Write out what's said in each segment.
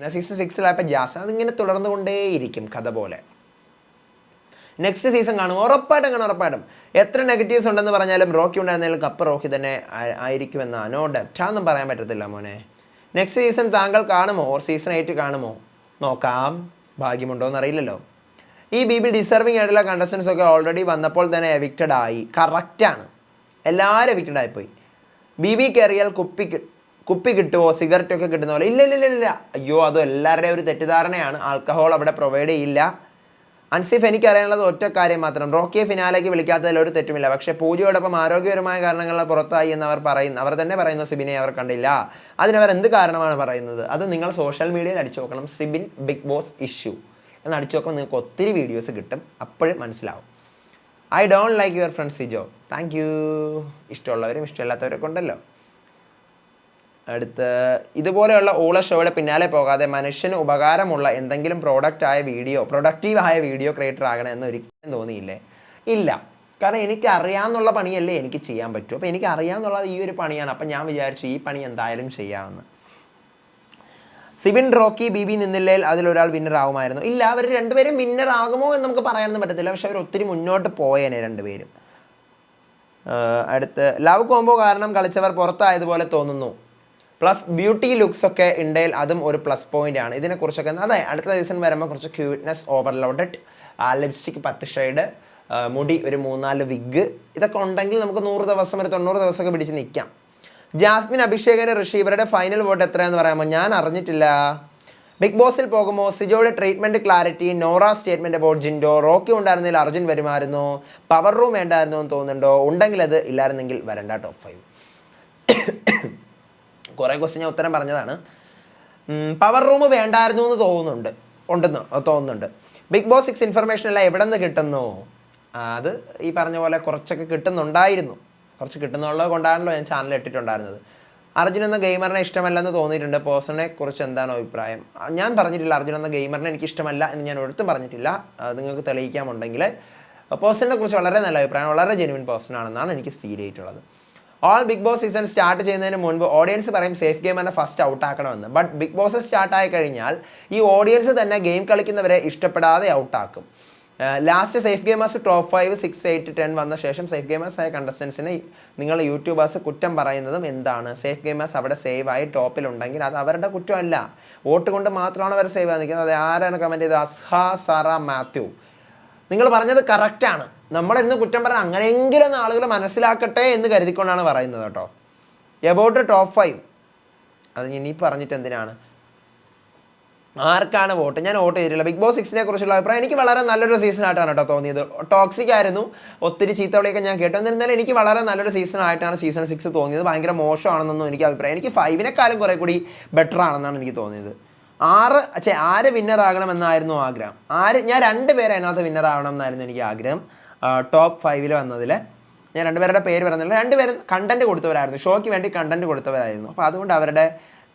പിന്നെ season സിക്സിലായപ്പോൾ Jason അതിങ്ങനെ തുടർന്നുകൊണ്ടേയിരിക്കും കഥ പോലെ. നെക്സ്റ്റ് സീസൺ കാണും. ഉറപ്പായിട്ടും കാണും ഉറപ്പായിട്ടും. എത്ര നെഗറ്റീവ്സ് ഉണ്ടെന്ന് പറഞ്ഞാലും റോക്കി ഉണ്ടായിരുന്നാലും കപ്പ് റോക്കി തന്നെ ആയിരിക്കുമെന്ന. നോ ഡെപ്റ്റാന്നും പറയാൻ പറ്റത്തില്ല മോനെ. നെക്സ്റ്റ് സീസൺ താങ്കൾ കാണുമോ? ഓർ സീസൺ എയ്റ്റ് കാണുമോ? നോക്കാം. ഭാഗ്യമുണ്ടോ എന്നറിയില്ലല്ലോ. ഈ ബി ബി ഡിസർവിങ് ആയിട്ടുള്ള കണ്ടസ്റ്റൻസ് ഒക്കെ ഓൾറെഡി വന്നപ്പോൾ തന്നെ എവിക്റ്റഡ് ആയി. കറക്റ്റാണ് എല്ലാവരും എവിക്റ്റഡ് ആയിപ്പോയി. ബി ബി കയറിയാൽ കുപ്പി കുപ്പി കിട്ടുമോ സിഗരറ്റ് ഒക്കെ കിട്ടുന്ന പോലെ. ഇല്ല ഇല്ല ഇല്ല അയ്യോ അത് എല്ലാവരുടെയും ഒരു തെറ്റിദ്ധാരണയാണ്. ആൽക്കഹോൾ അവിടെ പ്രൊവൈഡ് ചെയ്യില്ല. അൻസിഫ് എനിക്കറിയാനുള്ളത് ഒറ്റ കാര്യം മാത്രം. റോക്കിയെ ഫിനാലേക്ക് വിളിക്കാത്തതിൽ ഒരു തെറ്റുമില്ല. പക്ഷേ പൂജയോടൊപ്പം ആരോഗ്യപരമായ കാരണങ്ങൾ പുറത്തായി എന്ന് അവർ പറയുന്നു അവർ തന്നെ പറയുന്ന സിബിനെ അവർ കണ്ടില്ല. അതിനവർ എന്ത് കാരണമാണ് പറയുന്നത്? അത് നിങ്ങൾ സോഷ്യൽ മീഡിയയിൽ അടിച്ചു നോക്കണം. Sibin Bigg Boss issue. എന്ന് അടിച്ചു നോക്കുമ്പോൾ നിങ്ങൾക്ക് ഒത്തിരി വീഡിയോസ് കിട്ടും. അപ്പോഴും മനസ്സിലാവും. I don't like your friends Sijo. Thank you ഇഷ്ടമുള്ളവരും ഇഷ്ടമില്ലാത്തവരൊക്കെ ഉണ്ടല്ലോ. അടുത്ത് ഇതുപോലെയുള്ള ഊള ഷോയുടെ പിന്നാലെ പോകാതെ മനുഷ്യന് ഉപകാരമുള്ള എന്തെങ്കിലും പ്രോഡക്റ്റ് ആയ വീഡിയോ പ്രൊഡക്റ്റീവ് ആയ വീഡിയോ ക്രിയേറ്റർ ആകണം എന്ന് ഒരിക്കലും തോന്നിയില്ലേ? ഇല്ല. കാരണം എനിക്ക് അറിയാമെന്നുള്ള പണിയല്ലേ എനിക്ക് ചെയ്യാൻ പറ്റും. അപ്പോൾ എനിക്ക് അറിയാമെന്നുള്ളത് ഈ ഒരു പണിയാണ്. അപ്പം ഞാൻ വിചാരിച്ചു ഈ പണി എന്തായാലും ചെയ്യാമെന്ന് സിബിൻ റോക്കി ബി ബി നിന്നില്ലേൽ അതിലൊരാൾ വിന്നർ ആകുമായിരുന്നു ഇല്ല അവർ രണ്ടുപേരും വിന്നർ ആകുമോ എന്ന് നമുക്ക് പറയാനൊന്നും പറ്റത്തില്ല. പക്ഷെ അവർ ഒത്തിരി മുന്നോട്ട് പോയേനെ രണ്ടുപേരും. അടുത്ത് ലവ് കോംബോ കാരണം കളിച്ചവർ പുറത്തായതുപോലെ തോന്നുന്നു. പ്ലസ് ബ്യൂട്ടി ലുക്സ് ഒക്കെ ഉണ്ടെങ്കിൽ അതും ഒരു പ്ലസ് പോയിന്റ് ആണ്. ഇതിനെക്കുറിച്ചൊക്കെ അതെ അടുത്ത ദിവസം വരുമ്പോൾ കുറച്ച് ക്യൂട്ട്നെസ് ഓവർലോഡഡ് ലിപ്സ്റ്റിക് പത്ത് ഷെയ്ഡ് മുടി ഒരു മൂന്നാൽ വിഗ് ഇതൊക്കെ ഉണ്ടെങ്കിൽ നമുക്ക് നൂറ് ദിവസം ഒരു തൊണ്ണൂറ് ദിവസമൊക്കെ പിടിച്ച് നിൽക്കാം ജാസ്മിൻ അഭിഷേകന് ഋഷി ഇവരുടെ ഫൈനൽ വോട്ട് എത്രയാന്ന് പറയാമോ? ഞാൻ അറിഞ്ഞിട്ടില്ല. ബിഗ് ബോസിൽ പോകുമ്പോൾ സിജോയുടെ treatment clarity Nora statement about Jinto Rocky ഉണ്ടായിരുന്നെങ്കിൽ അർജുൻ വരുമായിരുന്നു പവർ റൂം വേണ്ടായിരുന്നു എന്ന് തോന്നുന്നുണ്ടോ? ഉണ്ടെങ്കിൽ അത് ഇല്ലായിരുന്നെങ്കിൽ വരണ്ട ടോപ്പ് ഫൈവ് കുറേ ക്വസ്റ്റ്യൻ ഞാൻ ഉത്തരം പറഞ്ഞതാണ്. പവർ റൂം വേണ്ടായിരുന്നു എന്ന് തോന്നുന്നുണ്ട്. ഉണ്ടെന്ന് തോന്നുന്നുണ്ട്. ബിഗ് ബോസ് സിക്സ് ഇൻഫർമേഷൻ എല്ലാം എവിടെ നിന്ന് കിട്ടുന്നു അത് ഈ പറഞ്ഞ പോലെ കുറച്ചൊക്കെ കിട്ടുന്നുണ്ടായിരുന്നു. കുറച്ച് കിട്ടുന്നുള്ളത് കൊണ്ടാണല്ലോ ഞാൻ ചാനൽ ഇട്ടിട്ടുണ്ടായിരുന്നത്. അർജുൻ എന്ന ഗെയിമറിനെ ഇഷ്ടമല്ലെന്ന് തോന്നിയിട്ടുണ്ട്. പേഴ്സണെ കുറിച്ച് എന്താണ് അഭിപ്രായം? ഞാൻ പറഞ്ഞിട്ടില്ല അർജുൻ എന്ന ഗെയിമറിനെ എനിക്ക് ഇഷ്ടമല്ല എന്ന് ഞാൻ ഒരിടത്തും പറഞ്ഞിട്ടില്ല. നിങ്ങൾക്ക് തെളിയിക്കാമുണ്ടെങ്കിൽ. പേഴ്സണിനെ കുറിച്ച് വളരെ നല്ല അഭിപ്രായം വളരെ ജെനുവിൻ പേഴ്സൺ ആണെന്നാണ് എനിക്ക് ഫീൽ ചെയ്തിട്ടുള്ളത്. All big boss season start ചെയ്യുന്നതിന് മുൻപ് ഓഡിയൻസ് പറയും സേഫ് ഗെയിമറിനെ ഫസ്റ്റ് ഔട്ട് ആക്കണമെന്ന്. ബട്ട് ബിഗ് ബോസ് സ്റ്റാർട്ട് ആയി കഴിഞ്ഞാൽ ഈ ഓഡിയൻസ് തന്നെ ഗെയിം കളിക്കുന്നവരെ ഇഷ്ടപ്പെടാതെ ഔട്ടാക്കും last safe gamers top five six eight ten വന്ന ശേഷം സേഫ് ഗെയിമേഴ്സ് ആയ കണ്ടസ്റ്റൻസിനെ നിങ്ങൾ യൂട്യൂബേഴ്സ് കുറ്റം പറയുന്നതും എന്താണ്? സേഫ് ഗെയിമേഴ്സ് അവിടെ സേവ് ആയി ടോപ്പിലുണ്ടെങ്കിൽ അത് അവരുടെ കുറ്റമല്ല. വോട്ട് കൊണ്ട് മാത്രമാണ് അവർ സേവ് ആയി നിൽക്കുന്നത്. അത് ആരാണ് കമന്റ് ചെയ്തത്? അസ്ഹ സറ മാത്യു. നിങ്ങൾ പറഞ്ഞത് കറക്റ്റാണ് നമ്മളെന്ന് കുറ്റം പറഞ്ഞാൽ അങ്ങനെയെങ്കിലും ആളുകൾ മനസ്സിലാക്കട്ടെ എന്ന് കരുതിക്കൊണ്ടാണ് പറയുന്നത് കേട്ടോ. എബൌട്ട് ടോപ്പ് ഫൈവ് അത് ഇനി പറഞ്ഞിട്ട് എന്തിനാണ്? ആർക്കാണ് വോട്ട്? ഞാൻ വോട്ട് ചെയ്തിട്ടില്ല. ബിഗ് ബോസ് സിക്സിനെ കുറിച്ചുള്ള അഭിപ്രായം എനിക്ക് വളരെ നല്ലൊരു സീസൺ ആയിട്ടാണ് കേട്ടോ തോന്നിയത്. ടോക്സിക് ആയിരുന്നു. ഒത്തിരി ചീത്തവിളിയൊക്കെ ഞാൻ കേട്ടു. എന്നിരുന്നാലും എനിക്ക് വളരെ നല്ലൊരു സീസൺ ആയിട്ടാണ് സീസൺ സിക്സ് തോന്നിയത്. ഭയങ്കര മോശമാണെന്നൊന്നും എനിക്ക് അഭിപ്രായം. എനിക്ക് ഫൈവിനെക്കാളും കുറെ കൂടി ബെറ്റർ ആണെന്നാണ് എനിക്ക് തോന്നിയത്. ആറ് ചേ ആര് വിന്നർ ആകണമെന്നായിരുന്നു ആഗ്രഹം. ആര് ഞാൻ രണ്ട് പേരെ അതിനകത്ത് വിന്നർ ആവണം എന്നായിരുന്നു എനിക്ക് ആഗ്രഹം. ടോപ്പ് ഫൈവിൽ വന്നതിൽ ഞാൻ രണ്ടുപേരുടെ പേര് പറഞ്ഞില്ല. രണ്ടുപേരും കണ്ടന്റ് കൊടുത്തവരായിരുന്നു. ഷോയ്ക്ക് വേണ്ടി കണ്ടന്റ് കൊടുത്തവരായിരുന്നു. അപ്പോൾ അതുകൊണ്ട് അവരുടെ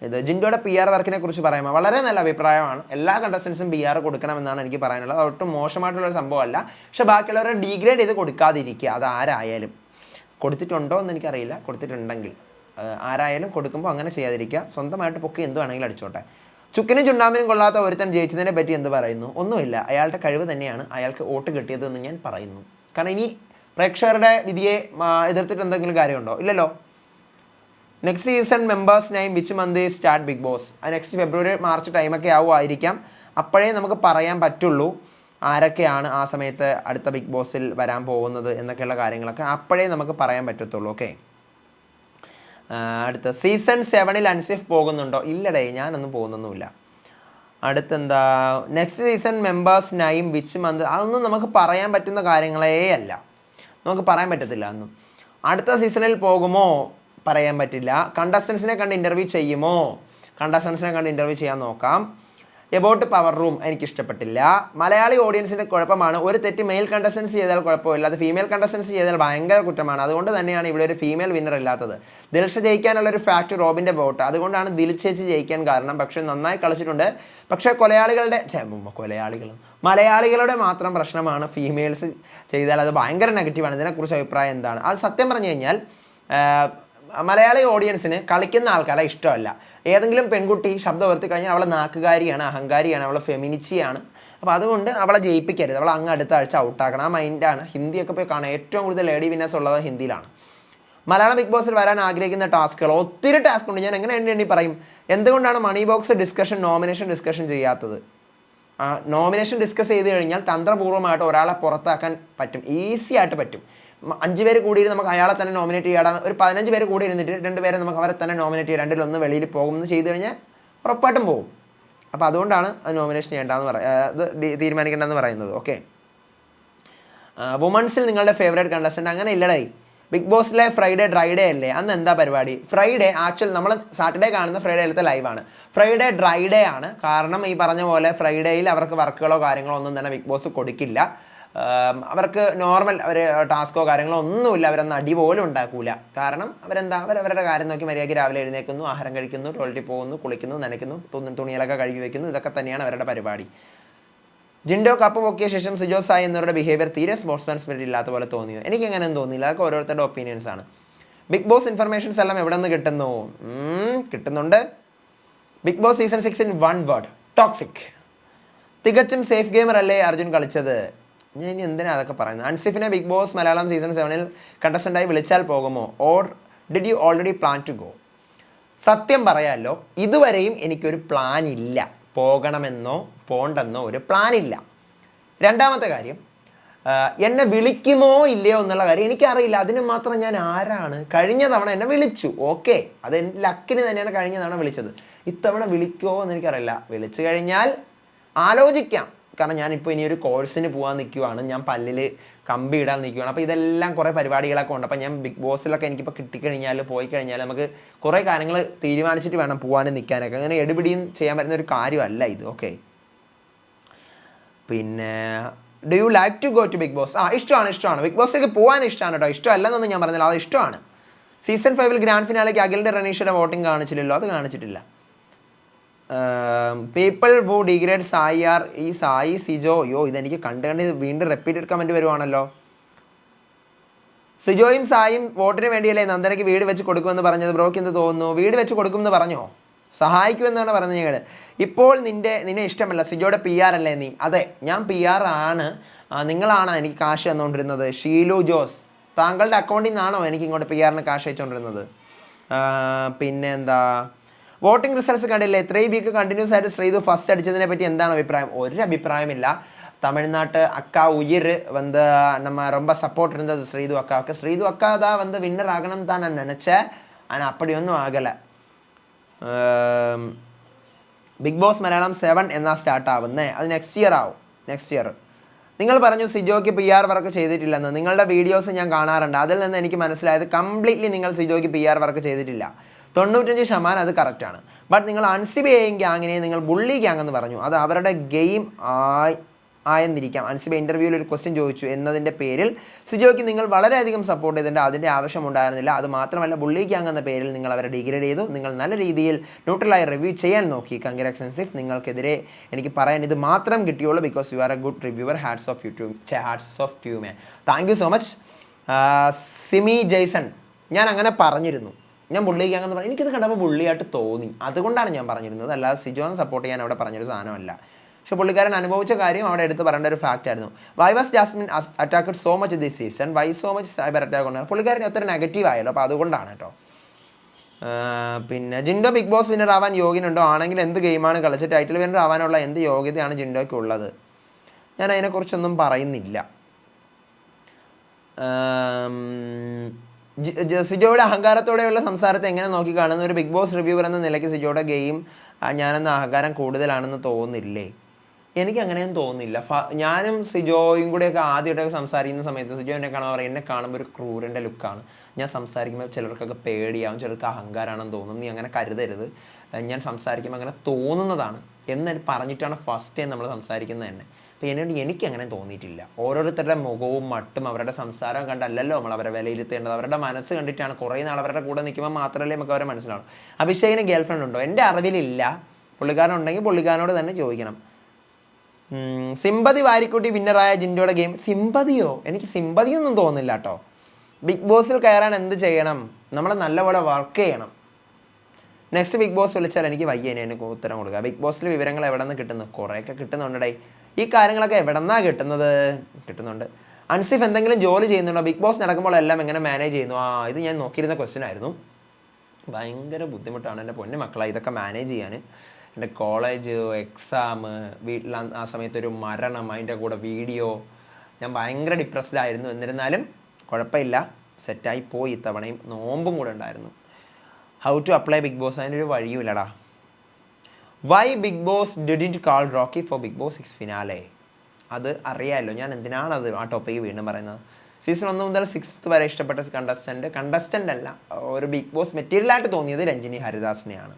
ഇത് ജിൻഡോയുടെ പി ആർ വർക്കിനെ കുറിച്ച് പറയുമ്പോൾ വളരെ നല്ല അഭിപ്രായമാണ്. എല്ലാ കണ്ടസ്റ്റൻസും പി ആർ കൊടുക്കണമെന്നാണ് എനിക്ക് പറയാനുള്ളത്. ഒട്ടും മോശമായിട്ടുള്ള ഒരു സംഭവമല്ല പക്ഷെ ബാക്കിയുള്ളവരെ ഡീഗ്രേഡ് ചെയ്ത് കൊടുക്കാതിരിക്കുക. അത് ആരായാലും. കൊടുത്തിട്ടുണ്ടോ എന്ന് എനിക്കറിയില്ല. കൊടുത്തിട്ടുണ്ടെങ്കിൽ ആരായാലും കൊടുക്കുമ്പോൾ അങ്ങനെ ചെയ്യാതിരിക്കുക. സ്വന്തമായിട്ട് പൊക്കി എന്ത് വേണമെങ്കിലും അടിച്ചോട്ടെ. ചുക്കിനും ചുണ്ടാമ്പിനും കൊള്ളാത്ത ഒരുത്തൻ ജയിച്ചതിനെ പറ്റി എന്ത് പറയുന്നു? ഒന്നുമില്ല. അയാളുടെ കഴിവ് തന്നെയാണ് അയാൾക്ക് വോട്ട് കിട്ടിയതെന്ന് ഞാൻ പറയുന്നു. കാരണം ഇനി പ്രേക്ഷകരുടെ വിധിയെ എതിർത്തിട്ട് എന്തെങ്കിലും കാര്യമുണ്ടോ? ഇല്ലല്ലോ. Next season members name which month start big boss next February March ടൈമൊക്കെ ആവുമായിരിക്കാം. അപ്പോഴേ നമുക്ക് പറയാൻ പറ്റുള്ളൂ ആരൊക്കെയാണ് ആ സമയത്ത് അടുത്ത ബിഗ് ബോസിൽ വരാൻ പോകുന്നത് എന്നൊക്കെയുള്ള കാര്യങ്ങളൊക്കെ. അപ്പോഴേ നമുക്ക് പറയാൻ പറ്റത്തുള്ളൂ ഓക്കെ അടുത്ത സീസൺ സെവനിൽ അൻസിഫ് പോകുന്നുണ്ടോ? ഇല്ലടേ ഞാനൊന്നും പോകുന്നൊന്നുമില്ല. അടുത്തെന്താ next season members name which month അതൊന്നും നമുക്ക് പറയാൻ പറ്റുന്ന കാര്യങ്ങളേ അല്ല. നമുക്ക് പറയാൻ പറ്റത്തില്ല അന്നും. അടുത്ത സീസണിൽ പോകുമോ? പറയാൻ പറ്റില്ല. കണ്ടസ്റ്റൻസിനെ കണ്ട് ഇന്റർവ്യൂ ചെയ്യുമോ? കണ്ടസ്റ്റൻസിനെ കണ്ട് ഇന്റർവ്യൂ ചെയ്യാൻ നോക്കാം. എബൌട്ട് പവർ റൂം എനിക്ക് ഇഷ്ടപ്പെട്ടില്ല മലയാളി ഓഡിയൻസിന്റെ കുഴപ്പമാണ്. ഒരു തെറ്റ് മെയിൽ കണ്ടസ്റ്റൻസ് ചെയ്താൽ കുഴപ്പമില്ല. അത് ഫീമെയിൽ കണ്ടസ്റ്റൻസ് ചെയ്താൽ ഭയങ്കര കുറ്റമാണ്. അതുകൊണ്ട് തന്നെയാണ് ഇവിടെ ഒരു ഫീമെയിൽ വിന്നർ ഇല്ലാത്തത്. ദിൽഷ ജയിക്കാനുള്ള ഒരു ഫാക്ട് റോബിന്റെ ബോട്ട് അതുകൊണ്ടാണ് ദിൽഷേച്ച് ജയിക്കാൻ കാരണം. പക്ഷെ നന്നായി കളിച്ചിട്ടുണ്ട്. പക്ഷേ കൊലയാളികളുടെ കൊലയാളികൾ മലയാളികളുടെ മാത്രം പ്രശ്നമാണ് ഫീമെയിൽസ് ചെയ്താൽ അത് ഭയങ്കര നെഗറ്റീവാണ് ഇതിനെക്കുറിച്ച് അഭിപ്രായം എന്താണ്? അത് സത്യം പറഞ്ഞു കഴിഞ്ഞാൽ മലയാളി ഓഡിയൻസിന് കളിക്കുന്ന ആൾക്കാരെ ഇഷ്ടമല്ല. ഏതെങ്കിലും പെൺകുട്ടി ശബ്ദം ഉയർത്തി കഴിഞ്ഞാൽ അവളെ നാക്കുകാരിയാണ് അഹങ്കാരിയാണ് അവളെ ഫെമിനിച്ചിയാണ്. അപ്പോൾ അതുകൊണ്ട് അവളെ ജയിപ്പിക്കരുത്. അവളെ അങ്ങ് അടുത്ത ആഴ്ച ഔട്ടാക്കണം. ആ മൈൻഡാണ് ഹിന്ദിയൊക്കെ പോയി കാണാം ഏറ്റവും കൂടുതൽ ലേഡി വിന്നേഴ്സ് ഉള്ളത് ഹിന്ദിയിലാണ്. മലയാളം ബിഗ് ബോസിൽ വരാൻ ആഗ്രഹിക്കുന്ന ടാസ്കുകൾ ഒത്തിരി ടാസ്ക് ഉണ്ട്. ഞാൻ എങ്ങനെ എണ്ണി പറയും? എന്തുകൊണ്ടാണ് money box discussion nomination discussion ചെയ്യാത്തത്? നോമിനേഷൻ ഡിസ്കസ് ചെയ്ത് കഴിഞ്ഞാൽ തന്ത്രപൂർവമായിട്ട് ഒരാളെ പുറത്താക്കാൻ പറ്റും. ഈസി ആയിട്ട് പറ്റും. അഞ്ച് പേര് കൂടി നമുക്ക് അയാളെ തന്നെ നോമിനേറ്റ് ചെയ്യാടാ. ഒരു പതിനഞ്ച് പേര് കൂടി ഇരുന്നിട്ട് രണ്ട് പേരെ നമുക്ക് അവരെ തന്നെ നോമിനേറ്റ് ചെയ്യാം. രണ്ടിലൊന്ന് വെളിയിൽ പോകുമെന്ന് ചെയ്ത് കഴിഞ്ഞാൽ ഉറപ്പായിട്ടും പോകും. അപ്പോൾ അതുകൊണ്ടാണ് നോമിനേഷൻ ചെയ്യേണ്ടതെന്ന് പറ ഇത് തീരുമാനിക്കേണ്ടതെന്ന് പറയുന്നത്. ഓക്കെ വുമൺസിൽ നിങ്ങളുടെ ഫേവറേറ്റ് കണ്ടസ്റ്റന്റ് അങ്ങനെ ഇല്ലടായി ബിഗ് ബോസിലെ ഫ്രൈഡേ ഡ്രൈഡേ അല്ലേ? അന്ന് എന്താ പരിപാടി? ഫ്രൈഡേ ആക്ച്വൽ നമ്മൾ സാറ്റർഡേ കാണുന്ന ഫ്രൈഡേയിലത്തെ ലൈവാണ് ഫ്രൈഡേ ഡ്രൈഡേ ആണ്. കാരണം ഈ പറഞ്ഞ പോലെ ഫ്രൈഡേയിൽ അവർക്ക് വർക്കുകളോ കാര്യങ്ങളോ ഒന്നും തന്നെ ബിഗ് ബോസ് കൊടുക്കില്ല. അവർക്ക് നോർമൽ അവർ ടാസ്കോ കാര്യങ്ങളോ ഒന്നുമില്ല. അവരൊന്ന് അടി പോലും ഉണ്ടാക്കൂല. കാരണം അവരെന്താ? അവരവരുടെ കാര്യം നോക്കി മര്യാദയ്ക്ക് രാവിലെ എഴുന്നേൽക്കുന്നു ആഹാരം കഴിക്കുന്നു ടോയ്ലറ്റിൽ പോകുന്നു കുളിക്കുന്നു നനയ്ക്കുന്നു തുണികളൊക്കെ കഴുകി വെക്കുന്നു. ഇതൊക്കെ തന്നെയാണ് അവരുടെ പരിപാടി. ജിൻഡോ കപ്പ് പൊക്കിയ ശേഷം സിജോ സായ് എന്നവരുടെ ബിഹേവിയർ തീരെ സ്പോർട്സ്മാൻ സ്പിരിറ്റ് ഇല്ലാത്ത പോലെ തോന്നിയോ? എനിക്ക് അങ്ങനെ തോന്നിയില്ല. അതൊക്കെ ഓരോരുത്തരുടെ ഒപ്പീനിയൻസ് ആണ്. ബിഗ് ബോസ് ഇൻഫർമേഷൻസ് എല്ലാം എവിടെ നിന്ന് കിട്ടുന്നു കിട്ടുന്നുണ്ട്. Big boss season six in one word toxic തികച്ചും സേഫ് ഗെയിമർ അല്ലേ അർജുൻ കളിച്ചത്? ഞാൻ ഇനി എന്തിനാ അതൊക്കെ പറയുന്നത്? അൻസിഫിനെ ബിഗ് ബോസ് മലയാളം സീസൺ സെവനിൽ കണ്ടസ്റ്റന്റായി വിളിച്ചാൽ പോകുമോ? Or did you already plan to go സത്യം പറയാമല്ലോ ഇതുവരെയും എനിക്കൊരു പ്ലാൻ ഇല്ല. പോകണമെന്നോ പോണ്ടെന്നോ ഒരു പ്ലാൻ ഇല്ല. രണ്ടാമത്തെ കാര്യം എന്നെ വിളിക്കുമോ ഇല്ലയോ എന്നുള്ള കാര്യം എനിക്കറിയില്ല. അതിന് മാത്രം ഞാൻ ആരാണ്? കഴിഞ്ഞ തവണ എന്നെ വിളിച്ചു. ഓക്കെ അത് എന്റെ ലക്കിന് തന്നെയാണ് കഴിഞ്ഞ തവണ വിളിച്ചത്. ഇത്തവണ വിളിക്കുമോ എന്ന് എനിക്കറിയില്ല. വിളിച്ചു കഴിഞ്ഞാൽ ആലോചിക്കാം. കാരണം ഞാനിപ്പോൾ ഇനി ഒരു കോഴ്സിന് പോകാൻ നിൽക്കുവാണ് ഞാൻ പല്ലിൽ കമ്പി ഇടാൻ നിൽക്കുവാണ് അപ്പോൾ ഇതെല്ലാം കുറേ പരിപാടികളൊക്കെ ഉണ്ട്. അപ്പോൾ ഞാൻ ബിഗ് ബോസിലൊക്കെ എനിക്കിപ്പോൾ കിട്ടിക്കഴിഞ്ഞാൽ പോയി കഴിഞ്ഞാൽ നമുക്ക് കുറേ കാര്യങ്ങൾ തീരുമാനിച്ചിട്ട് വേണം പോകാനും നിൽക്കാനൊക്കെ അങ്ങനെ എടുപിടിയും ചെയ്യാൻ പറ്റുന്ന ഒരു കാര്യമല്ല ഇത്. ഓക്കെ? പിന്നെ do you like to go to big boss ആ ഇഷ്ടമാണ് ഇഷ്ടമാണ്. ബിഗ് ബോസിലേക്ക് പോകാൻ ഇഷ്ടമാണ് കേട്ടോ ഇഷ്ടമല്ലെന്നൊന്നും ഞാൻ പറഞ്ഞില്ല. അത് ഇഷ്ടമാണ്. സീസൺ ഫൈവിൽ ഗ്രാൻഡ് ഫിനാലേക്ക് അഖിലിന്റെ റനീഷയുടെ വോട്ടിംഗ് കാണിച്ചില്ലല്ലോ? അത് കാണിച്ചിട്ടില്ല. People who degrade Sai are ഈ സായി സിജോ യോ ഇതെനിക്ക് കണ്ട് കണ്ട് വീണ്ടും റിപ്പീറ്റഡ് കമന്റ് വരുവാണല്ലോ. സിജോയും സായും വോട്ടിന് വേണ്ടിയല്ലേ നന്ദനയ്ക്ക് വീട് വെച്ച് കൊടുക്കുമെന്ന് പറഞ്ഞത്? ബ്രോക്ക് എന്ത് തോന്നുന്നു? വീട് വെച്ച് കൊടുക്കുമെന്ന് പറഞ്ഞോ? സഹായിക്കുമെന്നാണ് പറഞ്ഞത് ഞങ്ങൾ ഇപ്പോൾ നിന്റെ നിന്നെ ഇഷ്ടമല്ല. സിജോയുടെ പി ആർ അല്ലേ നീ? അതെ ഞാൻ പി ആർ ആണ്. നിങ്ങളാണ് എനിക്ക് കാശ് തന്നുകൊണ്ടിരുന്നത് ഷീലു ജോസ് താങ്കളുടെ അക്കൗണ്ടിൽ നിന്നാണോ എനിക്ക് ഇങ്ങോട്ട് പി ആറിന് കാശ് അയച്ചുകൊണ്ടിരുന്നത് പിന്നെ എന്താ വോട്ടിംഗ് റിസൾട്ട്സ് കണ്ടില്ലേ ഇത്രയും വീക്ക് കണ്ടിന്യൂസ് ആയിട്ട് ശ്രീതു ഫസ്റ്റ് അടിച്ചതിനെ പറ്റി എന്താണ് അഭിപ്രായം ഒരു അഭിപ്രായമില്ല தமிழ்நாட்டு அக்கா உயிர் வந்து நம்ம ரொம்ப சப்போர்ட் இருந்தது ஸ்ரீது அக்காவுக்கு ஸ்ரீது அக்கா தான் வந்து வின்னர் ஆகணும்னு தான் நான் நினச்சேன் ஆனால் அப்படி ஒன்றும் ஆகலை ബിഗ് ബോസ് മലയാളം സെവൻ എന്നാ സ്റ്റാർട്ട് ആവുന്നേ അത് നെക്സ്റ്റ് ഇയർ ആവും നെക്സ്റ്റ് ഇയർ നിങ്ങൾ പറഞ്ഞു സിജോയ്ക്ക് പി ആർ വർക്ക് ചെയ്തിട്ടില്ലെന്ന് നിങ്ങളുടെ വീഡിയോസ് ഞാൻ കാണാറുണ്ട് അതിൽ നിന്ന് എനിക്ക് മനസ്സിലായത് കംപ്ലീറ്റ്ലി നിങ്ങൾ സിജോയ്ക്ക് പി ആർ വർക്ക് ചെയ്തിട്ടില്ല തൊണ്ണൂറ്റഞ്ച് ശതമാനം അത് കറക്റ്റാണ് ബട്ട് നിങ്ങൾ അൺസിബിയെയും ഗ്യാങ്ങിനെ നിങ്ങൾ ബുള്ളി ഗ്യാങ് എന്ന് പറഞ്ഞു. അത് അവരുടെ ഗെയിം ആയി ആയെന്നിരിക്കാം. അൻസിബ ഇന്റർവ്യൂവിൽ ഒരു ക്വസ്റ്റ്യൻ ചോദിച്ചു എന്നതിന്റെ പേരിൽ സിജോയ്ക്ക് നിങ്ങൾ വളരെയധികം സപ്പോർട്ട് ചെയ്തിട്ടുണ്ട്. അതിന്റെ ആവശ്യമുണ്ടായിരുന്നില്ല അത് മാത്രമല്ല ബുള്ളി ഗ്യാങ് എന്ന പേരിൽ നിങ്ങൾ അവരെ ഡിഗ്രേഡ് ചെയ്തു. നിങ്ങൾ നല്ല രീതിയിൽ ന്യൂട്രലായി റിവ്യൂ ചെയ്യാൻ നോക്കി. കൺഗ്രാക്സൻസിഫ് നിങ്ങൾക്കെതിരെ എനിക്ക് പറയാൻ ഇത് മാത്രം കിട്ടിയുള്ളൂ because you are a good reviewer hats off YouTube hats off ട്യൂമേ thank you so much Simi Jaison ഞാൻ അങ്ങനെ പറഞ്ഞിരുന്നു. ഞാൻ ബുള്ളി ഗ്യാങ് എന്ന് പറഞ്ഞു എനിക്കിത് കണ്ടപ്പോൾ ബുള്ളിയായിട്ട് തോന്നി. അതുകൊണ്ടാണ് ഞാൻ പറഞ്ഞിരുന്നത്. അല്ലാതെ സിജോനെ സപ്പോർട്ട് ചെയ്യാൻ അവിടെ പറഞ്ഞൊരു സാധനമല്ല. പക്ഷെ പുള്ളിക്കാരൻ അനുഭവിച്ച കാര്യം അവിടെ എടുത്ത് പറയേണ്ട ഒരു ഫാക്റ്റ് ആയിരുന്നു. Why was Jasmine attacked so much this season why so much cyber attack ഉണ്ട് പുള്ളിക്കാരൻ ഒത്തിരി നെഗറ്റീവ് ആയല്ലോ. അപ്പോൾ അതുകൊണ്ടാണ് കേട്ടോ. പിന്നെ ജിൻഡോ ബിഗ് ബോസ് വിന്നർ ആവാൻ യോഗ്യനുണ്ടോ? ആണെങ്കിൽ എന്ത് ഗെയിമാണ് കളിച്ച് ടൈറ്റിൽ വിന്നർ ആവാനുള്ള എന്ത് യോഗ്യതയാണ് ജിൻഡോയ്ക്ക് ഉള്ളത്? ഞാൻ അതിനെക്കുറിച്ചൊന്നും പറയുന്നില്ല. സിജോയുടെ അഹങ്കാരത്തോടെയുള്ള സംസാരത്തെ എങ്ങനെ നോക്കി കാണുന്ന ഒരു ബിഗ് ബോസ് റിവ്യൂവർ എന്ന നിലയ്ക്ക് സിജോയുടെ ഗെയിം ഞാനെന്ന അഹങ്കാരം കൂടുതലാണെന്ന് തോന്നുന്നില്ലേ? എനിക്ക് അങ്ങനെയൊന്നും തോന്നുന്നില്ല. ഞാനും സിജോയും കൂടെയൊക്കെ ആദ്യമായിട്ടൊക്കെ സംസാരിക്കുന്ന സമയത്ത് സിജോ എന്നെ കാണാൻ പറയും എന്നെ കാണുമ്പോൾ ഒരു ക്രൂരന്റെ ലുക്കാണ്. ഞാൻ സംസാരിക്കുമ്പോൾ ചിലർക്കൊക്കെ പേടിയാവും ചിലർക്ക് അഹങ്കാരമാണെന്ന് തോന്നും. നീ അങ്ങനെ കരുതരുത്. ഞാൻ സംസാരിക്കുമ്പോൾ അങ്ങനെ തോന്നുന്നതാണ്. എന്ന് പറഞ്ഞിട്ടാണ് ഫസ്റ്റ് ടൈം നമ്മൾ സംസാരിക്കുന്നത് തന്നെ. എന്നോട് എനിക്ക് അങ്ങനെ തോന്നിയിട്ടില്ല. ഓരോരുത്തരുടെ മുഖവും മട്ടും അവരുടെ സംസാരവും കണ്ടല്ലല്ലോ നമ്മൾ അവരെ വിലയിരുത്തേണ്ടത്. അവരുടെ മനസ്സ് കണ്ടിട്ടാണ് കുറേ നാൾ അവരുടെ കൂടെ നിൽക്കുമ്പോൾ മാത്രമല്ലേ നമുക്ക് അവരെ മനസ്സിലാവും അഭിഷേകിന് ഗേൾ ഫ്രണ്ട് ഉണ്ടോ? എന്റെ അറിവിലില്ല. പുള്ളിക്കാരൻ ഉണ്ടെങ്കിൽ പുള്ളിക്കാരനോട് തന്നെ ചോദിക്കണം. സിമ്പതി വാരിക്കുട്ടി വിന്നറായ ജിൻഡോയുടെ ഗെയിം. സിമ്പതിയോ? എനിക്ക് സിമ്പതിയൊന്നും തോന്നുന്നില്ല കേട്ടോ. ബിഗ് ബോസിൽ കയറാൻ എന്ത് ചെയ്യണം? നമ്മൾ നല്ലപോലെ വർക്ക് ചെയ്യണം. നെക്സ്റ്റ് ബിഗ് ബോസ് വിളിച്ചാൽ എനിക്ക് വയ്യ എനിക്ക് ഉത്തരം കൊടുക്കുക. ബിഗ് ബോസിൽ വിവരങ്ങൾ എവിടെ നിന്ന് കിട്ടുന്നു? കുറേയൊക്കെ കിട്ടുന്നുണ്ടേ ഈ കാര്യങ്ങളൊക്കെ എവിടെ നിന്നാണ് കിട്ടുന്നത്? കിട്ടുന്നുണ്ട്. അൻസിഫ് എന്തെങ്കിലും ജോലി ചെയ്യുന്നുണ്ടോ? ബിഗ് ബോസ് നടക്കുമ്പോൾ എല്ലാം എങ്ങനെ മാനേജ് ചെയ്യുന്നു? ആ ഇത് ഞാൻ നോക്കിയിരുന്ന ക്വസ്റ്റ്യൻ ആയിരുന്നു. ഭയങ്കര ബുദ്ധിമുട്ടാണ് എന്റെ പൊന്നു മക്കളെ ഇതൊക്കെ മാനേജ് ചെയ്യാൻ. എന്റെ കോളേജ് എക്സാം വീട്ടിൽ ആ- സമയത്തൊരു മരണം അതിന്റെ കൂടെ വീഡിയോ ഞാൻ ഭയങ്കര ഡിപ്രസ്ഡായിരുന്നു എന്നിരുന്നാലും കുഴപ്പമില്ല. സെറ്റായി പോയി ഇത്തവണയും. നോമ്പും കൂടെ ഉണ്ടായിരുന്നു. How to apply big boss അതിനൊരു വഴിയുമില്ലടാ. Why big boss didn't call Rocky for big boss six finale അത് അറിയാമല്ലോ ഞാൻ എന്തിനാണ് അത് ആ ടോപ്പിക്ക് വീണ്ടും പറയുന്നത്? സീസൺ ഒന്ന് മുതൽ സിക്സ്ത് വരെ ഇഷ്ടപ്പെട്ട കണ്ടസ്റ്റന്റ് കണ്ടസ്റ്റന്റ് അല്ല ഒരു ബിഗ് ബോസ് മെറ്റീരിയലായിട്ട് തോന്നിയത് രഞ്ജിനി ഹരിദാസിനെയാണ്.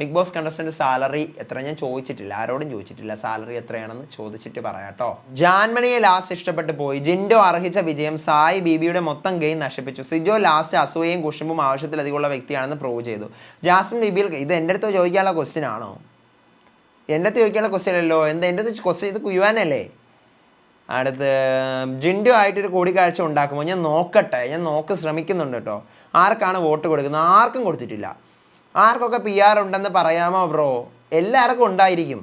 ബിഗ് ബോസ് കണ്ടസ്റ്റന്റ് സാലറി എത്ര ഞാൻ ചോദിച്ചിട്ടില്ല ആരോടും ചോദിച്ചിട്ടില്ല സാലറി എത്രയാണെന്ന് ചോദിച്ചിട്ട് പറയാട്ടോ ജാൻമണിയെ ലാസ്റ്റ് ഇഷ്ടപ്പെട്ട് പോയി. ജിൻഡോ അർഹിച്ച വിജയം സായി ബീബിയുടെ മൊത്തം ഗെയിം നശിപ്പിച്ചു. സിജോ ലാസ്റ്റ് അസൂയയും കുഷുമ്പും ആവശ്യത്തിലധികമുള്ള വ്യക്തിയാണെന്ന് പ്രൂവ് ചെയ്തു. ജാസ്മിൻ ബീബിയിൽ ഇത് എന്റെ അടുത്ത് ചോദിക്കാനുള്ള ക്വസ്റ്റ്യൻ ആണോ? എന്റെ അടുത്ത് ചോദിക്കാനുള്ള ക്വസ്റ്റ്യൻ എന്താ എന്റെ അടുത്ത് ക്വസ്റ്റ്യൻ ഇത് കുയുവാനല്ലേ? അടുത്ത് ജിൻഡോ ആയിട്ടൊരു കൂടിക്കാഴ്ച ഉണ്ടാക്കുമ്പോൾ ഞാൻ നോക്കട്ടെ. ഞാൻ നോക്ക് ശ്രമിക്കുന്നുണ്ട് കേട്ടോ. ആർക്കാണ് വോട്ട് കൊടുക്കുന്നത്? ആർക്കും കൊടുത്തിട്ടില്ല. ആർക്കൊക്കെ പി ആർ ഉണ്ടെന്ന് പറയാമോ ബ്രോ എല്ലാവർക്കും ഉണ്ടായിരിക്കും.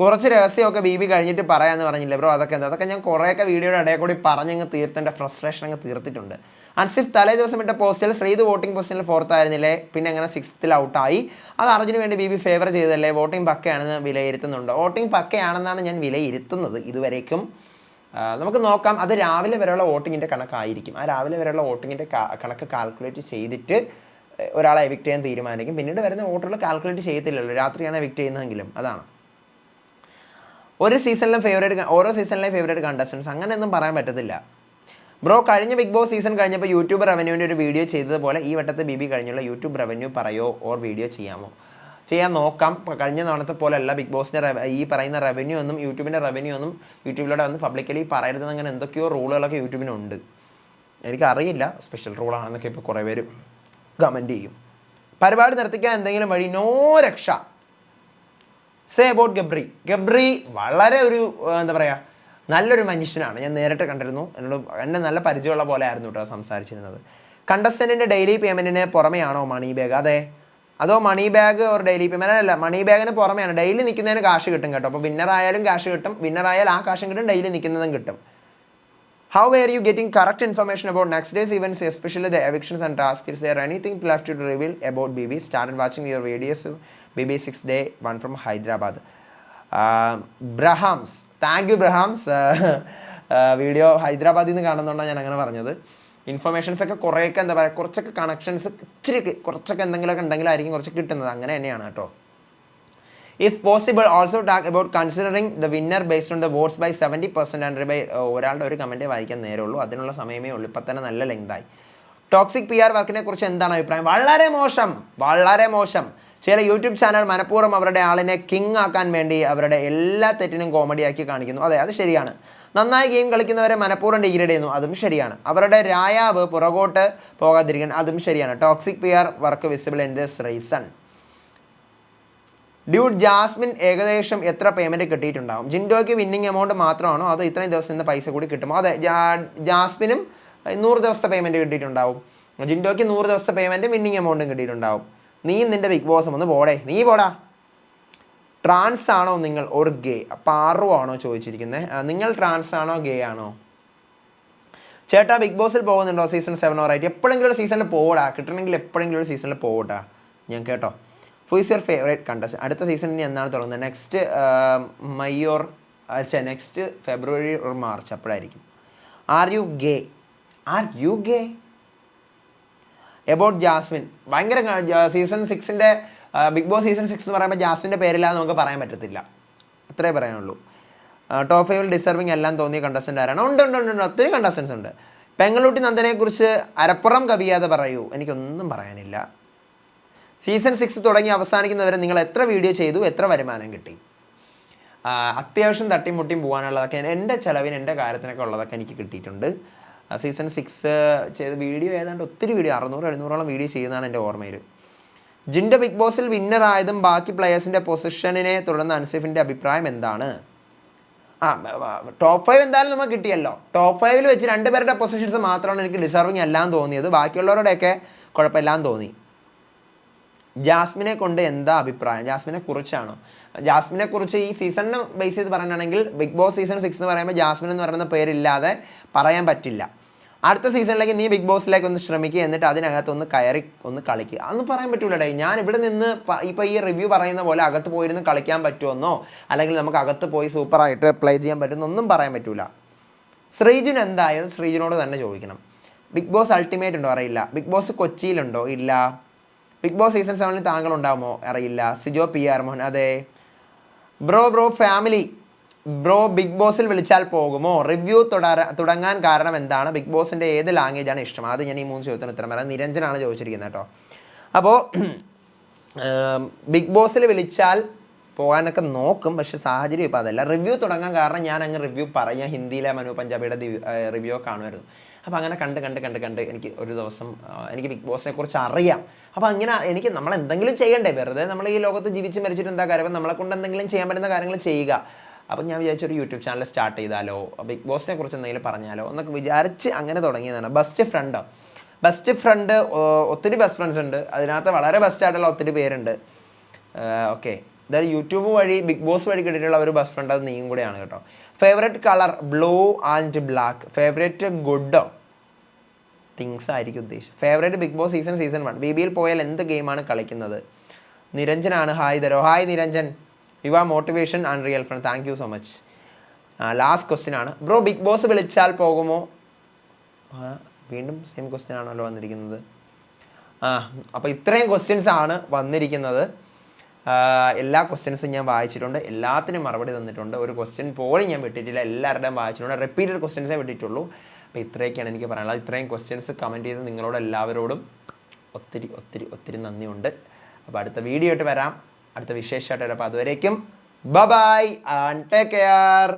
കുറച്ച് രഹസ്യമൊക്കെ ബി ബി കഴിഞ്ഞിട്ട് പറയാമെന്ന് പറഞ്ഞില്ല ബ്രോ അതൊക്കെ എന്താ? അതൊക്കെ ഞാൻ കുറേയൊക്കെ വീഡിയോയുടെ ഇടയിൽ കൂടി പറഞ്ഞങ്ങ് തീർത്തതിന്റെ ഫ്രസ്ട്രേഷൻ അങ്ങ് തീർത്തിട്ടുണ്ട്. അൻസിഫ് തലേ ദിവസം ഇട്ട പോസ്റ്റിൽ ശ്രീത് വോട്ടിംഗ് പൊസിഷനിൽ ഫോർത്ത് ആയിരുന്നില്ലേ? പിന്നെ അങ്ങനെ സിക്സ്ത്തിൽ ഔട്ടായി അത് അർജുന് വേണ്ടി ബി ബി ഫേവർ ചെയ്തല്ലേ വോട്ടിംഗ് പക്കയാണെന്ന് വിലയിരുത്തുന്നുണ്ട്? വോട്ടിംഗ് പക്കയാണെന്നാണ് ഞാൻ വിലയിരുത്തുന്നത് ഇതുവരേക്കും. നമുക്ക് നോക്കാം. അത് രാവിലെ വരെയുള്ള വോട്ടിങ്ങിന്റെ കണക്കായിരിക്കും. ആ രാവിലെ വരെയുള്ള വോട്ടിങ്ങിന്റെ കണക്ക് കാൽക്കുലേറ്റ് ചെയ്തിട്ട് ഒരാളെ എവിക്റ്റ് ചെയ്യാൻ തീരുമാനിക്കും. പിന്നീട് വരുന്ന വോട്ടുകൾ കാൽക്കുലേറ്റ് ചെയ്യത്തില്ലല്ലോ. രാത്രിയാണ് എവിക്റ്റ് ചെയ്യുന്നതെങ്കിലും. അതാണ്. ഒരു സീസണിലും ഫേവറേറ്റ് ഓരോ സീസണിലെയും ഫേവറേറ്റ് കണ്ടസ്റ്റൻസ് അങ്ങനെയൊന്നും പറയാൻ പറ്റത്തില്ല. ബ്രോ കഴിഞ്ഞ ബിഗ് ബോസ് സീസൺ കഴിഞ്ഞപ്പോൾ യൂട്യൂബ് റവന്യൂവിന്റെ ഒരു വീഡിയോ ചെയ്തതുപോലെ ഈ വട്ടത്തെ ബി ബി കഴിഞ്ഞുള്ള യൂട്യൂബ് റവന്യൂ പറയോ ഓർ വീഡിയോ ചെയ്യാമോ? ചെയ്യാൻ നോക്കാം. കഴിഞ്ഞ തവണത്തെ പോലെയല്ല ബിഗ് ബോസിന്റെ ഈ പറയുന്ന റവന്യൂ ഒന്നും യൂട്യൂബിന്റെ റവന്യൂ ഒന്നും യൂട്യൂബിലൂടെ വന്ന് പബ്ലിക്കലി പറയരുതെന്ന് അങ്ങനെ എന്തൊക്കെയോ റൂളുകളൊക്കെ യൂട്യൂബിനുണ്ട് എനിക്കറിയില്ല സ്പെഷ്യൽ റൂളാണെന്നൊക്കെ ഇപ്പോൾ കുറേ പേര് കമന്റ് ചെയ്യും. പരിപാടി നിർത്തിക്കാൻ എന്തെങ്കിലും വഴി? നോ രക്ഷ. സേ അബൌട്ട് ഗബ്രി ഗബ്രി വളരെ ഒരു എന്താ പറയുക നല്ലൊരു മനുഷ്യനാണ്. ഞാൻ നേരിട്ട് കണ്ടിരുന്നു. എന്നോട് എന്നെ നല്ല പരിചയമുള്ള പോലെ ആയിരുന്നു കേട്ടോ സംസാരിച്ചിരുന്നത്. കണ്ടസ്റ്റന്റിന്റെ ഡെയിലി പേയ്മെന്റിന് പുറമെയാണോ മണി ബാഗ് അതെ. അതോ മണി ബാഗ് ഒരു ഡെയിലി പേയ്മെന്റ് അല്ല മണി ബാഗിന് പുറമെയാണ്. ഡെയിലി നിൽക്കുന്നതിന് കാശ് കിട്ടും കേട്ടോ. അപ്പോൾ വിന്നർ ആയാലും കാശ് കിട്ടും. വിന്നർ ആയാൽ ആ കാശും കിട്ടും. ഡെയിലി നിൽക്കുന്നതും കിട്ടും. How were you getting correct information about next day's events, especially the evictions and tasks? Is there anything left to reveal about BB? Started watching your videos, BB 6 day one from Hyderabad. Uh, ബ്രഹാംസ് thank you ബ്രഹാംസ് video ഹൈദരാബാദിൽ നിന്ന് കാണുന്നതുകൊണ്ടാണ് ഞാൻ അങ്ങനെ പറഞ്ഞത് informations ഒക്കെ കുറേയൊക്കെ എന്താ പറയുക കുറച്ചൊക്കെ കണക്ഷൻസ് ഇച്ചിരി കുറച്ചൊക്കെ എന്തെങ്കിലുമൊക്കെ ഉണ്ടെങ്കിലായിരിക്കും കുറച്ച് കിട്ടുന്നത് അങ്ങനെ തന്നെയാണ് കേട്ടോ if possible also talk about considering the winner based on the votes by seventy percent and by ഒരാളുടെ ഒരു കമന്റേ വായിക്കാൻ നേരമുള്ളൂ അതിനുള്ള സമയമേ ഉള്ളൂ. ഇപ്പം തന്നെ നല്ല ലെങ്തായി ടോക്സിക് പി ആർ വർക്കിനെ കുറിച്ച് എന്താണ് അഭിപ്രായം? വളരെ മോശം. വളരെ മോശം. ചില യൂട്യൂബ് ചാനൽ മനഃപൂർവം അവരുടെ ആളിനെ കിങ് ആക്കാൻ വേണ്ടി അവരുടെ എല്ലാ തെറ്റിനും കോമഡിയാക്കി കാണിക്കുന്നു. അതെ അത് ശരിയാണ്. നന്നായി ഗെയിം കളിക്കുന്നവരെ മനഃപൂർവം ഡിഗ്രേഡ് ചെയ്യുന്നു. അതും ശരിയാണ്. അവരുടെ രായാവ് പുറകോട്ട് പോകാതിരിക്കാൻ അതും ശരിയാണ്. Toxic P R work visible in this reason dude Jasmine ഏകദേശം എത്ര പേയ്മെന്റ് കിട്ടിയിട്ടുണ്ടാവും? ജിൻഡോയ്ക്ക് വിന്നിങ് എമൗണ്ട് മാത്രമാണോ? അതോ ഇത്രയും ദിവസം നിന്ന് പൈസ കൂടി കിട്ടുമോ? അതെ ജാസ്മിനും നൂറ് ദിവസത്തെ പേയ്മെന്റ് കിട്ടിയിട്ടുണ്ടാവും. ജിൻഡോയ്ക്ക് നൂറ് ദിവസത്തെ പേയ്മെന്റ് വിന്നിങ് എമൗണ്ടും കിട്ടിയിട്ടുണ്ടാവും. നീ നിന്റെ ബിഗ് ബോസും ഒന്ന് പോടേ. നീ പോടാ. ട്രാൻസ് ആണോ നിങ്ങൾ ഒരു ഗേ പാറു ആണോ ചോദിച്ചിരിക്കുന്നത് നിങ്ങൾ ട്രാൻസ് ആണോ ഗേ ആണോ? ചേട്ടാ ബിഗ് ബോസിൽ പോകുന്നുണ്ടോ? സീസൺ സെവൻ ഓർ എയ്റ്റ് എപ്പോഴെങ്കിലും ഒരു സീസണിൽ പോടാ. കിട്ടണമെങ്കിൽ എപ്പോഴെങ്കിലും ഒരു സീസണിൽ പോകട്ടാ ഞാൻ കേട്ടോ. Who is your favourite contest അടുത്ത സീസൺ ഇനി എന്നാണ് തുടങ്ങുന്നത്? നെക്സ്റ്റ് മൈ ഓർ അച്ഛാ next February or March അപ്പോഴായിരിക്കും. Are you gay are you gay about Jasmine ഭയങ്കര സീസൺ സിക്സിന്റെ ബിഗ് ബോസ് സീസൺ സിക്സ് എന്ന് പറയുമ്പോൾ ജാസ്മിന്റെ പേരില്ലാതെ നമുക്ക് പറയാൻ പറ്റത്തില്ല. അത്രേ പറയാനുള്ളൂ. ടോപ്പ് ഫൈവിൽ ഡിസർവിങ് എല്ലാം തോന്നിയ കണ്ടസ്റ്റന്റ് ആരാണ്? ഉണ്ട് ഉണ്ട് ഉണ്ട് ഉണ്ട്. ഒത്തിരി കണ്ടസ്റ്റൻസ് ഉണ്ട്. പെങ്ങളൂട്ടി നന്ദനെക്കുറിച്ച് അരപ്പുറം കവിയാതെ പറയൂ. എനിക്കൊന്നും പറയാനില്ല. സീസൺ സിക്സ് തുടങ്ങി അവസാനിക്കുന്നവരെ നിങ്ങൾ എത്ര വീഡിയോ ചെയ്തു എത്ര വരുമാനം കിട്ടി? അത്യാവശ്യം തട്ടിമുട്ടിയും പോകാനുള്ളതൊക്കെ എന്റെ ചിലവിന് എന്റെ കാര്യത്തിനൊക്കെ ഉള്ളതൊക്കെ എനിക്ക് കിട്ടിയിട്ടുണ്ട്. സീസൺ സിക്സ് ചെയ്ത വീഡിയോ ഏതാണ്ട് ഒത്തിരി വീഡിയോ അറുന്നൂറ് എഴുന്നൂറോളം വീഡിയോ ചെയ്യുന്നതാണ് എന്റെ ഓർമ്മയിൽ ജിന്റെ ബിഗ് ബോസിൽ വിന്നർ ആയതും ബാക്കി പ്ലെയേഴ്സിന്റെ പൊസിഷനിനെ തുടർന്ന് അൻസിഫിന്റെ അഭിപ്രായം എന്താണ്? ആ ടോപ്പ് ഫൈവ് എന്തായാലും നമുക്ക് കിട്ടിയല്ലോ. ടോപ്പ് ഫൈവിൽ വെച്ച് രണ്ടുപേരുടെ പൊസിഷൻസ് മാത്രമാണ് എനിക്ക് ഡിസർവിങ് എല്ലാം തോന്നിയത്. ബാക്കിയുള്ളവരുടെയൊക്കെ കുഴപ്പമില്ലാന്ന് തോന്നി. ജാസ്മിനെ കൊണ്ട് എന്താ അഭിപ്രായം? ജാസ്മിനെ കുറിച്ചാണോ? ജാസ്മിനെ കുറിച്ച് ഈ സീസണിനെ ബേസ് ചെയ്ത് പറയുകയാണെങ്കിൽ ബിഗ് ബോസ് സീസൺ സിക്സ് എന്ന് പറയുമ്പോൾ ജാസ്മിൻ എന്ന് പറയുന്ന പേരില്ലാതെ പറയാൻ പറ്റില്ല. അടുത്ത സീസണിലേക്ക് നീ ബിഗ് ബോസിലേക്ക് ഒന്ന് ശ്രമിക്കുക എന്നിട്ട് അതിനകത്ത് ഒന്ന് കയറി ഒന്ന് കളിക്കുക അന്ന് പറയാൻ പറ്റൂലടേ ഞാൻ ഇവിടെ നിന്ന് ഇപ്പോൾ ഈ റിവ്യൂ പറയുന്ന പോലെ അകത്ത് പോയിരുന്ന് കളിക്കാൻ പറ്റുമെന്നോ അല്ലെങ്കിൽ നമുക്ക് അകത്ത് പോയി സൂപ്പറായിട്ട് പ്ലേ ചെയ്യാൻ പറ്റുമെന്നൊന്നും പറയാൻ പറ്റൂല. ശ്രീജുൻ എന്തായാലും ശ്രീജുനോട് തന്നെ ചോദിക്കണം. ബിഗ് ബോസ് അൾട്ടിമേറ്റ് ഉണ്ടോ? അറിയില്ല. ബിഗ് ബോസ് കൊച്ചിയിലുണ്ടോ? ഇല്ല. ബിഗ് ബോസ് സീസൺ സെവനിൽ താങ്കൾ ഉണ്ടാകുമോ അറിയില്ല. Sijo P R Mohan. അതെ. Bro bro family bro big ബോസിൽ വിളിച്ചാൽ പോകുമോ? റിവ്യൂ തുടങ്ങാൻ കാരണം എന്താണ്? ബിഗ് ബോസിന്റെ ഏത് ലാംഗ്വേജ് ആണ് ഇഷ്ടം? അത് ഞാൻ ഈ മൂന്ന് ചോദ്യത്തിന് ഉത്തരം പറയാം. നിരഞ്ജനാണ് ചോദിച്ചിരിക്കുന്നത് കേട്ടോ. അപ്പോൾ ബിഗ് ബോസിൽ വിളിച്ചാൽ പോകാനൊക്കെ നോക്കും പക്ഷെ സാഹചര്യം ഇപ്പോൾ അതല്ല. റിവ്യൂ തുടങ്ങാൻ കാരണം ഞാൻ അങ്ങ് റിവ്യൂ പറയാം ഹിന്ദിയിലെ മനു പഞ്ചാബിയുടെ റിവ്യൂ കാണുമായിരുന്നു. അപ്പോൾ അങ്ങനെ കണ്ട് കണ്ട് കണ്ട് കണ്ട് എനിക്ക് ഒരു ദിവസം എനിക്ക് ബിഗ് ബോസിനെ കുറിച്ച് അറിയാം. അപ്പോൾ അങ്ങനെ എനിക്ക് നമ്മൾ എന്തെങ്കിലും ചെയ്യണ്ടേ? വെറുതെ നമ്മൾ ഈ ലോകത്ത് ജീവിച്ച് മരിച്ചിട്ട് എന്താ കാര്യം? നമ്മളെ കൊണ്ട് എന്തെങ്കിലും ചെയ്യാൻ പറ്റുന്ന കാര്യങ്ങൾ ചെയ്യുക. അപ്പം ഞാൻ വിചാരിച്ച ഒരു യൂട്യൂബ് ചാനൽ സ്റ്റാർട്ട് ചെയ്താലോ? ബിഗ് ബോസിനെ കുറിച്ച് എന്തെങ്കിലും പറഞ്ഞാലോ? എന്നൊക്കെ വിചാരിച്ച് അങ്ങനെ തുടങ്ങിയതാണ്. ബെസ്റ്റ് ഫ്രണ്ട് ബെസ്റ്റ് ഫ്രണ്ട് ഒത്തിരി ബെസ്റ്റ് ഫ്രണ്ട്സ് ഉണ്ട്. അതിനകത്ത് വളരെ ബെസ്റ്റ് ആയിട്ടുള്ള ഒത്തിരി പേരുണ്ട്. ഓക്കെ അതായത് യൂട്യൂബ് വഴി ബിഗ് ബോസ് വഴി കിട്ടിയിട്ടുള്ള ഒരു ബെസ്റ്റ് ഫ്രണ്ട് അത് നീയും കൂടെയാണ് കേട്ടോ. Favourite colour blue and black favourite ഗുഡോ things ആയിരിക്കും ഉദ്ദേശിച്ചത്. Favourite big boss season season one B ബിയിൽ പോയാൽ എന്ത് ഗെയിമാണ് കളിക്കുന്നത്? നിരഞ്ജനാണ്. ഹായ് തരോ hi Niranjan. You are motivation and real friend thank you so much last question ആണ്. ബ്രോ ബിഗ് ബോസ് വിളിച്ചാൽ പോകുമോ? വീണ്ടും സെയിം ക്വസ്റ്റ്യൻ ആണല്ലോ വന്നിരിക്കുന്നത്. ആ അപ്പോൾ ഇത്രയും ക്വസ്റ്റ്യൻസ് ആണ് വന്നിരിക്കുന്നത്. എല്ലാ ക്വസ്റ്റ്യൻസും ഞാൻ വായിച്ചിട്ടുണ്ട്. എല്ലാത്തിനും മറുപടി തന്നിട്ടുണ്ട്. ഒരു ക്വസ്റ്റ്യൻ പോലും ഞാൻ വിട്ടിട്ടില്ല. എല്ലാവരുടെയും വായിച്ചിട്ടുണ്ട്. റിപ്പീറ്റഡ് ക്വസ്റ്റ്യൻസേ വിട്ടിട്ടുള്ളൂ. അപ്പോൾ ഇത്രയൊക്കെയാണ് എനിക്ക് പറയാനുള്ളത്. ഇത്രയും ക്വസ്റ്റ്യൻസ് കമന്റ് ചെയ്ത് നിങ്ങളോട് എല്ലാവരോടും ഒത്തിരി ഒത്തിരി ഒത്തിരി നന്ദിയുണ്ട്. അപ്പോൾ അടുത്ത വീഡിയോ ആയിട്ട് വരാം. അടുത്ത വിശേഷമായിട്ട് വരാം. അപ്പോൾ അതുവരേക്കും ബ ബൈ ആൻഡ് ടേക്ക് കെയർ